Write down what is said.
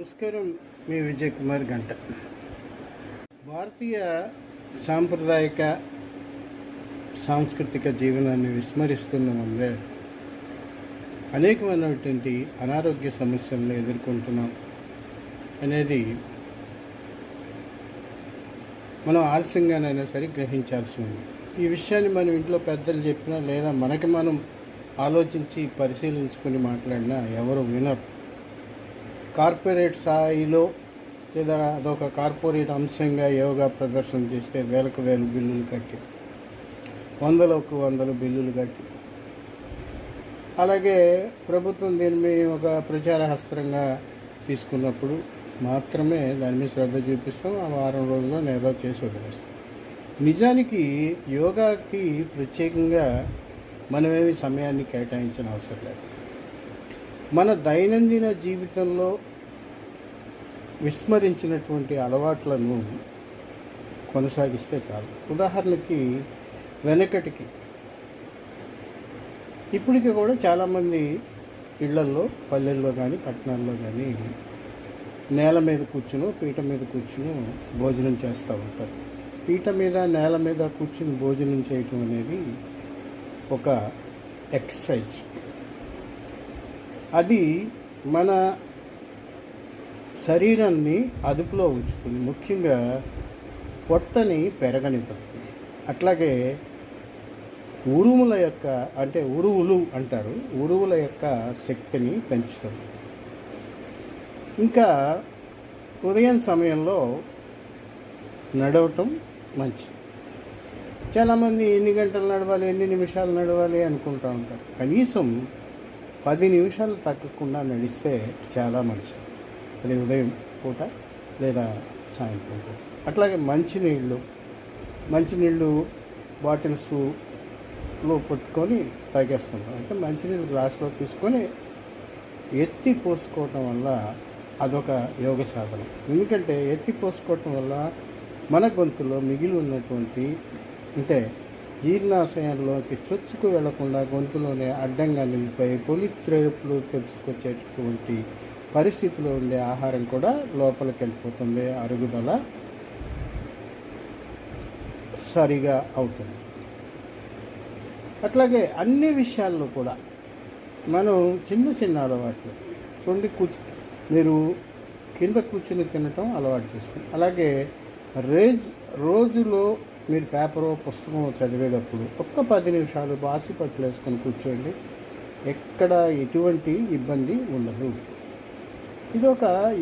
నమస్కారం మీ విజయ్ కుమార్ గంట. భారతీయ సాంప్రదాయక సాంస్కృతిక జీవనాన్ని విస్మరిస్తున్న ముందే అనేకమైనటువంటి అనారోగ్య సమస్యలను ఎదుర్కొంటున్నాం అనేది మనం ఆలస్యంగానైనా సరే గ్రహించాల్సి ఉంది. ఈ విషయాన్ని మనం ఇంట్లో పెద్దలు చెప్పినా లేదా మనకి మనం ఆలోచించి పరిశీలించుకుని మాట్లాడినా ఎవరు వినరు. కార్పొరేట్ స్థాయిలో లేదా అదొక కార్పొరేట్ అంశంగా యోగా ప్రదర్శన చేస్తే వేలకు వేలు బిల్లులు కట్టి వందలకు వందలు బిల్లులు కట్టి. అలాగే ప్రభుత్వం దీని మీద ఒక ప్రచార హస్త్రంగా తీసుకున్నప్పుడు మాత్రమే దాని మీద శ్రద్ధ చూపిస్తాం ఆ వారం రోజుల్లో నేదో చేసి వదిలేస్తాం. నిజానికి యోగాకి ప్రత్యేకంగా మనమేమి సమయాన్ని కేటాయించిన అవసరం లేదు. మన దైనందిన జీవితంలో విస్మరించినటువంటి అలవాట్లను కొనసాగిస్తే చాలు. ఉదాహరణకి వెనకటికి. ఇప్పటికి కూడా చాలామంది ఇళ్ళల్లో పల్లెల్లో కానీ పట్టణాల్లో కానీ నేల మీద కూర్చుని పీట మీద కూర్చుని భోజనం చేస్తూ ఉంటారు. పీట మీద నేల మీద కూర్చుని భోజనం చేయటం అనేది ఒక ఎక్సర్సైజ్. అది మన శరీరాన్ని అదుపులో ఉంచుతుంది. ముఖ్యంగా పొట్టని పెరగనివ్వదు. అట్లాగే ఉరుముల యొక్క అంటే ఉరువులు అంటారు. ఉరువుల యొక్క శక్తిని పెంచుతుంది ఇంకా ఉదయం సమయంలో నడవటం మంచిది. చాలామంది ఎన్ని గంటలు నడవాలి ఎన్ని నిమిషాలు నడవాలి అనుకుంటూ ఉంటారు. కనీసం పది నిమిషాలు తగ్గకుండా నడిస్తే చాలా మంచిది. అది ఉదయం పూట లేదా సాయంత్రం పూట. అట్లాగే మంచినీళ్ళు మంచినీళ్ళు బాటిల్స్లో పట్టుకొని తాగేస్తుంటాం. అంటే మంచినీళ్ళు గ్లాస్లో తీసుకొని ఎత్తి పోసుకోవటం వల్ల అదొక యోగ సాధనం. ఎందుకంటే ఎత్తి పోసుకోవటం వల్ల మన గొంతులో మిగిలి ఉన్నటువంటి అంటే జీర్ణాశయంలోకి చొచ్చుకు వెళ్ళకుండా గొంతులోనే అడ్డంగా నిలిపోయి పొలిత్రేపులు తెలుసుకొచ్చేటటువంటి పరిస్థితిలో ఉండే ఆహారం కూడా లోపలికి వెళ్ళిపోతుంది. అరుగుదల సరిగా అవుతుంది. అట్లాగే అన్ని విషయాల్లో కూడా మనం చిన్న చిన్న అలవాట్లు చూడండి కూర్చు మీరు కింద కూర్చుని తినటం అలవాటు చేసుకోండి. అలాగే రేజ్ రోజులో మీరు పేపర్ పుస్తకం చదివేటప్పుడు ఒక్క పది నిమిషాలు బాసి పట్టులేసుకొని కూర్చోండి. ఎక్కడ ఎటువంటి ఇబ్బంది ఉండదు. ఇది ఒక